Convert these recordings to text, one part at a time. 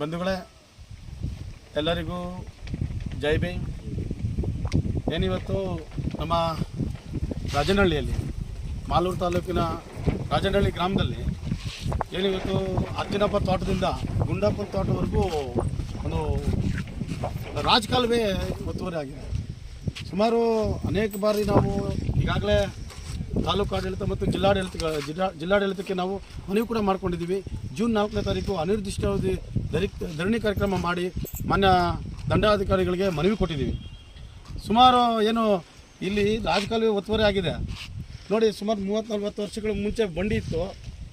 ಬಂಧುಗಳೇ, ಎಲ್ಲರಿಗೂ ಜೈ ಭೀಮ್. ಏನಿವತ್ತು ನಮ್ಮ ರಾಜನಹಳ್ಳಿಯಲ್ಲಿ, ಮಾಲೂರು ತಾಲೂಕಿನ ರಾಜನಹಳ್ಳಿ ಗ್ರಾಮದಲ್ಲಿ ಏನಿವತ್ತು ಅಜ್ಜನಪ್ಪ ತೋಟದಿಂದ ಗುಂಡಪ್ಪನ ತೋಟವರೆಗೂ ಒಂದು ರಾಜಕಾಲುವೆ ಒತ್ತುವರಿ ಆಗಿದೆ. ಸುಮಾರು ಅನೇಕ ಬಾರಿ ನಾವು ಈಗಾಗಲೇ ತಾಲೂಕು ಆಡಳಿತ ಮತ್ತು ಜಿಲ್ಲಾಡಳಿತ ಜಿಲ್ಲಾ, ಜಿಲ್ಲಾಡಳಿತಕ್ಕೆ ನಾವು ಮನವಿ ಕೂಡ ಮಾಡ್ಕೊಂಡಿದ್ದೀವಿ. ಜೂನ್ ನಾಲ್ಕನೇ ತಾರೀಕು ಅನಿರ್ದಿಷ್ಟಾವಧಿ ಧರಿ ಧರಣಿ ಕಾರ್ಯಕ್ರಮ ಮಾಡಿ ಮಾನ್ಯ ದಂಡಾಧಿಕಾರಿಗಳಿಗೆ ಮನವಿ ಕೊಟ್ಟಿದ್ದೀವಿ. ಸುಮಾರು ಏನು ಇಲ್ಲಿ ರಾಜಕಾಲುವೆ ಒತ್ತುವರಿ ಆಗಿದೆ. ನೋಡಿ ಸುಮಾರು ಮೂವತ್ತು ನಲ್ವತ್ತು ವರ್ಷಗಳ ಮುಂಚೆ ಬಂಡಿ ಇತ್ತು.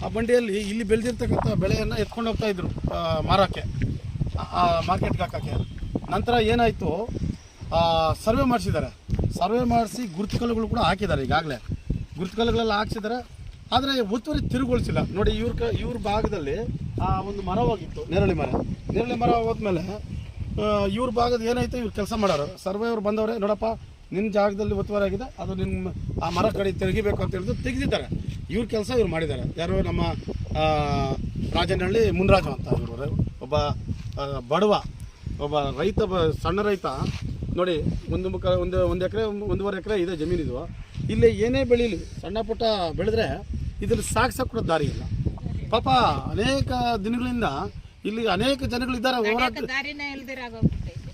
ಆ ಬಂಡಿಯಲ್ಲಿ ಇಲ್ಲಿ ಬೆಳೆದಿರ್ತಕ್ಕಂಥ ಬೆಳೆಯನ್ನು ಎತ್ಕೊಂಡು ಹೋಗ್ತಾ ಇದ್ರು ಆ, ಮಾರಕ್ಕೆ ಮಾರ್ಕೆಟ್ಗೆ ಹಾಕೋಕ್ಕೆ. ನಂತರ ಏನಾಯಿತು ಸರ್ವೆ ಮಾಡಿಸಿದ್ದಾರೆ. ಸರ್ವೆ ಮಾಡಿಸಿ ಗುರುತುಕಲ್ಲುಗಳು ಕೂಡ ಹಾಕಿದ್ದಾರೆ ಈಗಾಗಲೇ. ಗುರುತುಕಲ್ಲುಗಳೆಲ್ಲ ಹಾಕ್ಸಿದ್ದಾರೆ. ಆದರೆ ಒತ್ತುವರಿ ತಿರುಗೊಳಿಸಿಲ್ಲ. ನೋಡಿ ಇವ್ರ ಕ ಇವ್ರ ಭಾಗದಲ್ಲಿ ಆ ಒಂದು ಮರ ಹೋಗಿತ್ತು. ನೆರಳಿ ಮರ. ನೆರಳಿ ಮರ ಹೋದ್ಮೇಲೆ ಇವ್ರ ಭಾಗದ ಏನಾಯ್ತು ಇವ್ರು ಕೆಲಸ ಮಾಡೋರು. ಸರ್ವೆ ಅವ್ರು ಬಂದವ್ರೆ ನೋಡಪ್ಪ ನಿನ್ನ ಜಾಗದಲ್ಲಿ ಒತ್ತುವರಿ ಆಗಿದೆ ಅದು ನಿಮ್ಮ ಆ ಮರ ಕಡೆ ತೆಗಿಬೇಕು ಅಂತ ಹೇಳಿದ್ರು ತೆಗೆದಿದ್ದಾರೆ. ಇವ್ರ ಕೆಲಸ ಇವ್ರು ಮಾಡಿದ್ದಾರೆ. ಯಾರು ನಮ್ಮ ಆ, ರಾಜನಹಳ್ಳಿ ಮುನ್ರಾಜು ಅಂತ ಇವರು. ಒಬ್ಬ ಬಡವ ಒಬ್ಬ ರೈತ ಬ- ಸಣ್ಣ ರೈತ. ನೋಡಿ ಒಂದು ಮುಖ ಒಂದು ಒಂದು ಎಕರೆ ಒಂದೂವರೆ ಎಕರೆ ಇದೆ ಜಮೀನಿದು. ಇಲ್ಲಿ ಏನೇ ಬೆಳೀಲಿ ಸಣ್ಣ ಪುಟ್ಟ ಬೆಳೆದ್ರೆ ಇದ್ರಲ್ಲಿ ಸಾಕ್ಸಕ್ಕೆ ಕೂಡ ದಾರಿ ಇಲ್ಲ. ಪಾಪ ಅನೇಕ ದಿನಗಳಿಂದ ಇಲ್ಲಿ ಅನೇಕ ಜನಗಳಿದ್ದಾರೆ ಹೋರಾಟ ದಾರಿನೇ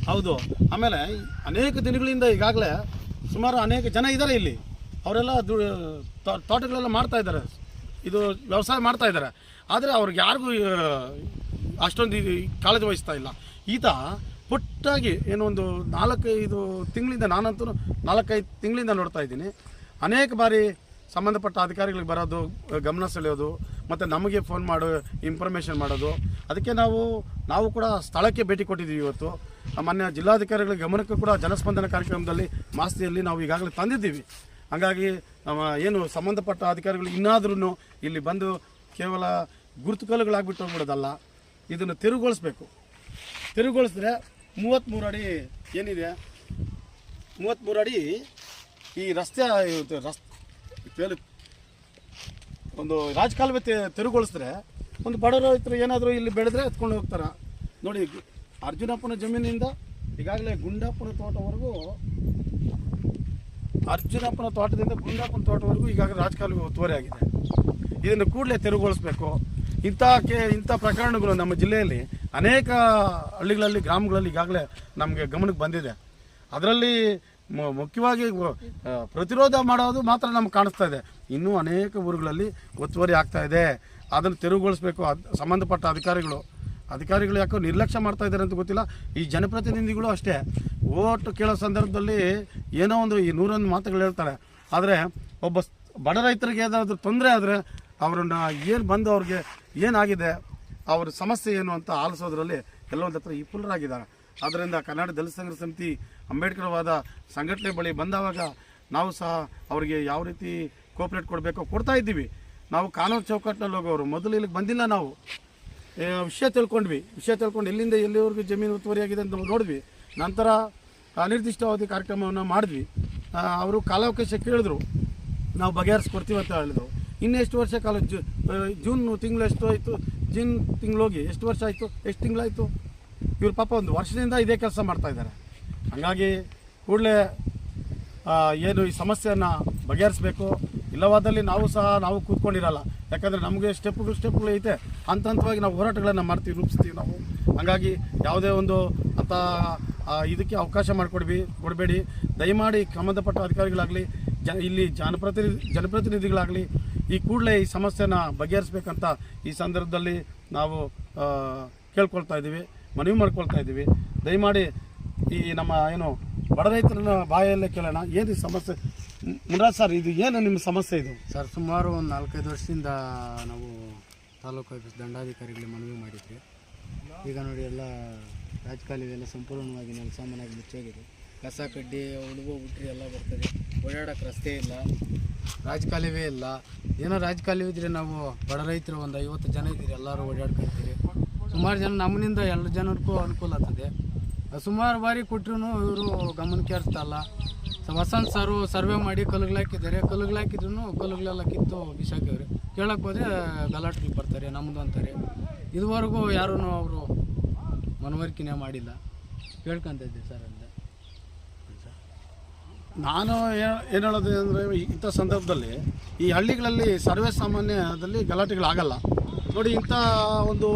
ಹೌದು. ಆಮೇಲೆ ಅನೇಕ ದಿನಗಳಿಂದ ಈಗಾಗಲೇ ಸುಮಾರು ಅನೇಕ ಜನ ಇದ್ದಾರೆ ಇಲ್ಲಿ. ಅವರೆಲ್ಲ ದು ತೋಟಗಳೆಲ್ಲ ಮಾಡ್ತಾ ಇದ್ದಾರೆ. ಇದು ವ್ಯವಸಾಯ ಮಾಡ್ತಾ ಇದ್ದಾರೆ. ಆದರೆ ಅವ್ರಿಗೆ ಯಾರಿಗೂ ಅಷ್ಟೊಂದು ಕಾಳಜಿ ವಹಿಸ್ತಾ ಇಲ್ಲ. ಈತ ಪುಟ್ಟಾಗಿ ಏನೋ ಒಂದು ನಾಲ್ಕೈದು ತಿಂಗಳಿಂದ ನಾನಂತೂ ನಾಲ್ಕೈದು ತಿಂಗಳಿಂದ ನೋಡ್ತಾ ಇದ್ದೀನಿ. ಅನೇಕ ಬಾರಿ ಸಂಬಂಧಪಟ್ಟ ಅಧಿಕಾರಿಗಳಿಗೆ ಬರೋದು ಗಮನ ಸೆಳೆಯೋದು, ಮತ್ತು ನಮಗೆ ಫೋನ್ ಮಾಡೋ ಇನ್ಫಾರ್ಮೇಷನ್ ಮಾಡೋದು. ಅದಕ್ಕೆ ನಾವು ನಾವು ಕೂಡ ಸ್ಥಳಕ್ಕೆ ಭೇಟಿ ಕೊಟ್ಟಿದ್ದೀವಿ ಇವತ್ತು. ಮಾನ್ಯ ಜಿಲ್ಲಾಧಿಕಾರಿಗಳ ಗಮನಕ್ಕೂ ಕೂಡ ಜನಸ್ಪಂದನ ಕಾರ್ಯಕ್ರಮದಲ್ಲಿ ಮಾಸ್ತಿಯಲ್ಲಿ ನಾವು ಈಗಾಗಲೇ ತಂದಿದ್ದೀವಿ. ಹಾಗಾಗಿ ನಮ್ಮ ಏನು ಸಂಬಂಧಪಟ್ಟ ಅಧಿಕಾರಿಗಳು ಇನ್ನಾದ್ರೂ ಇಲ್ಲಿ ಬಂದು ಕೇವಲ ಗುರುತುಕಲ್ಲುಗಳಾಗ್ಬಿಟ್ಟು ಹೋಗ್ಬಿಡೋದಲ್ಲ, ಇದನ್ನು ತಿರುಗೊಳಿಸ್ಬೇಕು ತಿರುಗೊಳಿಸಿದ್ರೆ ಮೂವತ್ತ್ಮೂರು ಅಡಿ ಏನಿದೆ? ಮೂವತ್ತ್ಮೂರು ಅಡಿ ಈ ರಸ್ತೆ ಇದು ತೇಲು ಒಂದು ರಾಜಕಾಲುವೆ ತೆರವುಗೊಳಿಸಿದ್ರೆ, ಒಂದು ಬಡ ರೈತರು ಏನಾದರೂ ಇಲ್ಲಿ ಬೆಳೆದ್ರೆ ಎತ್ಕೊಂಡು ಹೋಗ್ತಾರೆ? ನೋಡಿ, ಅರ್ಜುನಪ್ಪನ ಜಮೀನಿಂದ ಈಗಾಗಲೇ ಗುಂಡಪ್ಪನ ತೋಟವರೆಗೂ, ಅರ್ಜುನಪ್ಪನ ತೋಟದಿಂದ ಗುಂಡಪ್ಪನ ತೋಟವರೆಗೂ ಈಗಾಗಲೇ ರಾಜಕಾಲುವೆ ಒತ್ತುವರಿ ಆಗಿದೆ. ಇದನ್ನು ಕೂಡಲೇ ತೆರವುಗೊಳಿಸಬೇಕು. ಇಂಥ ಕೆ, ಇಂಥ ಪ್ರಕರಣಗಳು ನಮ್ಮ ಜಿಲ್ಲೆಯಲ್ಲಿ ಅನೇಕ ಹಳ್ಳಿಗಳಲ್ಲಿ, ಗ್ರಾಮಗಳಲ್ಲಿ ಈಗಾಗಲೇ ನಮಗೆ ಗಮನಕ್ಕೆ ಬಂದಿದೆ. ಅದರಲ್ಲಿ ಮುಖ್ಯವಾಗಿ ಪ್ರತಿರೋಧ ಮಾಡೋದು ಮಾತ್ರ ನಮ್ಗೆ ಕಾಣಿಸ್ತಾ ಇದೆ. ಇನ್ನೂ ಅನೇಕ ಊರುಗಳಲ್ಲಿ ಒತ್ತುವರಿ ಆಗ್ತಾ ಇದೆ. ಅದನ್ನು ತೆರವುಗೊಳಿಸಬೇಕು. ಸಂಬಂಧಪಟ್ಟ ಅಧಿಕಾರಿಗಳು. ಅಧಿಕಾರಿಗಳು ಯಾಕೋ ನಿರ್ಲಕ್ಷ್ಯ ಮಾಡ್ತಾ ಇದ್ದಾರೆ ಅಂತ ಗೊತ್ತಿಲ್ಲ. ಈ ಜನಪ್ರತಿನಿಧಿಗಳು ಅಷ್ಟೇ. ಓಟ್ ಕೇಳೋ ಸಂದರ್ಭದಲ್ಲಿ ಏನೋ ಒಂದು ಈ ನೂರೊಂದು ಮಾತುಗಳು ಹೇಳ್ತಾರೆ. ಆದರೆ ಒಬ್ಬ ಬಡ ರೈತರಿಗೆ ಏನಾದರೂ ತೊಂದರೆ ಆದರೆ ಅವ್ರನ್ನ ಏನು ಬಂದು ಅವ್ರಿಗೆ ಏನಾಗಿದೆ, ಅವ್ರ ಸಮಸ್ಯೆ ಏನು ಅಂತ ಆಲಿಸೋದ್ರಲ್ಲಿ ಕೆಲವೊಂದು ಹತ್ರ ವಿಫಲರಾಗಿದ್ದಾರೆ ಆದ್ದರಿಂದ ಕರ್ನಾಟಕ ದಲಿತ ಸಂಘ ಸಮಿತಿ ಅಂಬೇಡ್ಕರ್ವಾದ ಸಂಘಟನೆ ಬಳಿ ಬಂದವಾಗ ನಾವು ಸಹ ಅವರಿಗೆ ಯಾವ ರೀತಿ ಕೋಪರೇಟ್ ಕೊಡಬೇಕೋ ಕೊಡ್ತಾ ಇದ್ದೀವಿ. ನಾವು ಕಾನೂನು ಚೌಕಟ್ಟಿನಲ್ಲಿ ಹೋಗೋರು, ಮೊದಲು ಇಲ್ಲಿಗೆ ಬಂದಿಲ್ಲ ನಾವು. ವಿಷಯ ತಿಳ್ಕೊಂಡ್ವಿ. ವಿಷಯ ತಿಳ್ಕೊಂಡು ಎಲ್ಲಿಂದ ಎಲ್ಲಿವರೆಗೂ ಜಮೀನು ಒತ್ತುವರಿಯಾಗಿದೆ ಅಂತ ನೋಡಿದ್ವಿ. ನಂತರ ಅನಿರ್ದಿಷ್ಟಾವಧಿ ಕಾರ್ಯಕ್ರಮವನ್ನು ಮಾಡಿದ್ವಿ. ಅವರು ಕಾಲಾವಕಾಶ ಕೇಳಿದ್ರು. ನಾವು ಬಗೆಹರಿಸ್ಕೊಡ್ತೀವಿ ಅಂತ ಹೇಳಿದ್ರು. ಇನ್ನೆಷ್ಟು ವರ್ಷ ಕಾಲ ಜೂನ್ ತಿಂಗಳು ಎಷ್ಟು ಆಯಿತು. ಜೂನ್ ತಿಂಗಳು ಹೋಗಿ ಎಷ್ಟು ವರ್ಷ ಆಯಿತು? ಎಷ್ಟು ತಿಂಗಳಾಯಿತು? ಇವ್ರ ಪಾಪ ಒಂದು ವರ್ಷದಿಂದ ಇದೇ ಕೆಲಸ ಮಾಡ್ತಾ ಇದ್ದಾರೆ. ಹಾಗಾಗಿ ಕೂಡಲೇ ಏನು ಈ ಸಮಸ್ಯೆಯನ್ನು ಬಗೆಹರಿಸಬೇಕು. ಇಲ್ಲವಾದಲ್ಲಿ ನಾವು ಸಹ ನಾವು ಕೂತ್ಕೊಂಡಿರಲ್ಲ. ಯಾಕಂದರೆ ನಮಗೆ ಸ್ಟೆಪ್ಗಳು ಸ್ಟೆಪ್ಗಳು ಐತೆ. ಹಂತ ಹಂತವಾಗಿ ನಾವು ಹೋರಾಟಗಳನ್ನು ಮಾಡ್ತೀವಿ, ರೂಪಿಸ್ತೀವಿ ನಾವು. ಹಾಗಾಗಿ ಯಾವುದೇ ಒಂದು ಅಂತ ಇದಕ್ಕೆ ಅವಕಾಶ ಮಾಡಿಕೊಡ್ಬಿ, ಕೊಡಬೇಡಿ. ದಯಮಾಡಿ ಸಂಬಂಧಪಟ್ಟ ಅಧಿಕಾರಿಗಳಾಗಲಿ, ಜ, ಇಲ್ಲಿ ಜನಪ್ರತಿನಿಧಿ, ಜನಪ್ರತಿನಿಧಿಗಳಾಗಲಿ, ಈ ಕೂಡಲೇ ಈ ಸಮಸ್ಯೆನ ಬಗೆಹರಿಸ್ಬೇಕಂತ ಈ ಸಂದರ್ಭದಲ್ಲಿ ನಾವು ಕೇಳ್ಕೊಳ್ತಾ ಇದ್ದೀವಿ. ಮನವಿ ಮಾಡ್ಕೊಳ್ತಾ ಇದ್ದೀವಿ. ದಯಮಾಡಿ ಈ ನಮ್ಮ ಏನು ಬಡ ರೈತರನ್ನ ಬಾಯಲ್ಲೇ ಕೇಳೋಣ. ಏನು ಸಮಸ್ಯೆ? ಮುನ್ರಾಜ್ ಸರ್, ಇದು ಏನು ನಿಮ್ಮ ಸಮಸ್ಯೆ ಇದು? ಸರ್, ಸುಮಾರು ಒಂದು ನಾಲ್ಕೈದು ವರ್ಷದಿಂದ ನಾವು ತಾಲೂಕು ಆಫೀಸ್ ದಂಡಾಧಿಕಾರಿಗಳಿಗೆ ಮನವಿ ಮಾಡಿದ್ವಿ. ಈಗ ನೋಡಿ ಎಲ್ಲ ರಾಜಕಾಲಿವೆ ಎಲ್ಲ ಸಂಪೂರ್ಣವಾಗಿ ಸಾಮಾನ್ಯವಾಗಿ ಮುಚ್ಚೋಗಿದೆ. ಕಸ ಕಡ್ಡಿ ಹುಡುಗು ಬಿಟ್ರಿ ಎಲ್ಲ ಬರ್ತದೆ. ಓಡಾಡೋಕ್ಕೆ ರಸ್ತೆ ಇಲ್ಲ. ರಾಜಕಾಲುವೆ ಇಲ್ಲ. ಏನೋ ರಾಜಕಾಲುವೆ ಇದ್ದರೆ ನಾವು ಬಡ ರೈತರು ಒಂದು ಐವತ್ತು ಜನ ಇದ್ದೀರಿ, ಎಲ್ಲರೂ ಓಡಾಡ್ಕೊಳ್ತೀರಿ ಸುಮಾರು ಜನ ನಮ್ಮನಿಂದ ಎಲ್ಲ ಜನಕ್ಕೂ ಅನುಕೂಲ ಆಗ್ತದೆ. ಸುಮಾರು ಬಾರಿ ಕೊಟ್ಟರು ಇವರು ಗಮನ ಹರಿಸ್ತಾ ಇಲ್ಲ ಸರ್ ವಸಂತ್ ಸರು ಸರ್ವೆ ಮಾಡಿ ಕಲ್ಲುಗಳು ಹಾಕಿದ್ದಾರೆ. ಕಲುಗಳೆಲ್ಲ ಕಿತ್ತು ಬಿಸಾಕಿವ್ರಿ ಕೇಳಕ್ಕೆ ಹೋದ್ರೆ ಗಲಾಟೆಗಳು ಬರ್ತಾರೆ ನಮ್ಮದು ಅಂತಾರೆ. ಇದುವರೆಗೂ ಯಾರೂ ಅವರು ಮನವರಿಕೆನೇ ಮಾಡಿಲ್ಲ. ಕೇಳ್ಕೊಂತ ಇದ್ದೆ ಸರ್ ಅಂದರೆ ನಾನು ಏನು ಹೇಳೋದು ಅಂದರೆ ಇಂಥ ಸಂದರ್ಭದಲ್ಲಿ ಈ ಹಳ್ಳಿಗಳಲ್ಲಿ ಸರ್ವೇ ಸಾಮಾನ್ಯದಲ್ಲಿ ಗಲಾಟೆಗಳಾಗಲ್ಲ. ನೋಡಿ ಇಂಥ ಒಂದು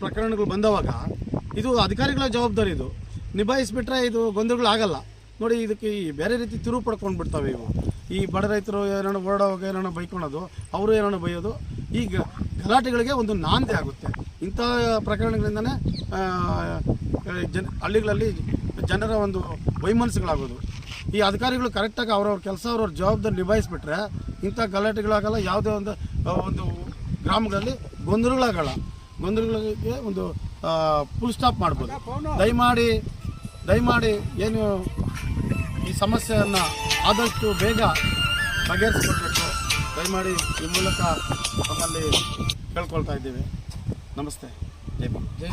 ಪ್ರಕರಣಗಳು ಬಂದವಾಗ ಇದು ಅಧಿಕಾರಿಗಳ ಜವಾಬ್ದಾರಿ ಇದು. ನಿಭಾಯಿಸಿಬಿಟ್ರೆ ಇದು ಗೊಂದಲಗಳಾಗಲ್ಲ. ನೋಡಿ, ಇದಕ್ಕೆ ಈ ಬೇರೆ ರೀತಿ ತಿರುವು ಪಡ್ಕೊಂಡು ಬಿಡ್ತಾವೆ ಇವು. ಈ ಬಡ ರೈತರು ಏನೋ ಓಡೋವಾಗ ಏನೋ ಬೈಕೊಳೋದು, ಅವರು ಏನೋ ಬೈಯೋದು, ಈ ಗಲಾಟೆಗಳಿಗೆ ಒಂದು ನಾಂದಿ ಆಗುತ್ತೆ. ಇಂಥ ಪ್ರಕರಣಗಳಿಂದನೇ ಜನ, ಹಳ್ಳಿಗಳಲ್ಲಿ ಜನರ ಒಂದು ವೈಮನಸ್ಸುಗಳಾಗೋದು. ಈ ಅಧಿಕಾರಿಗಳು ಕರೆಕ್ಟಾಗಿ ಅವ್ರವ್ರ ಕೆಲಸ, ಅವ್ರವ್ರ ಜವಾಬ್ದಾರಿ ನಿಭಾಯಿಸ್ಬಿಟ್ರೆ ಇಂಥ ಗಲಾಟೆಗಳಾಗಲ್ಲ, ಯಾವುದೇ ಒಂದು ಒಂದು ಗ್ರಾಮಗಳಲ್ಲಿ ಗೊಂದಲಗಳಾಗಲ್ಲ. ಗೊಂದಲಗಳಿಗೆ ಒಂದು ಫುಲ್ ಸ್ಟಾಪ್ ಮಾಡ್ಬೋದು. ದಯಮಾಡಿ ದಯಮಾಡಿ ಏನು ಈ ಸಮಸ್ಯೆಯನ್ನು ಆದಷ್ಟು ಬೇಗ ಬಗೆಹರಿಸ್ಕೊಳ್ಬೇಕು. ದಯಮಾಡಿ ಈ ಮೂಲಕ ನಮ್ಮಲ್ಲಿ ಕೇಳ್ಕೊಳ್ತಾ ಇದ್ದೀವಿ. ನಮಸ್ತೆ. ಜೈ ಜೈ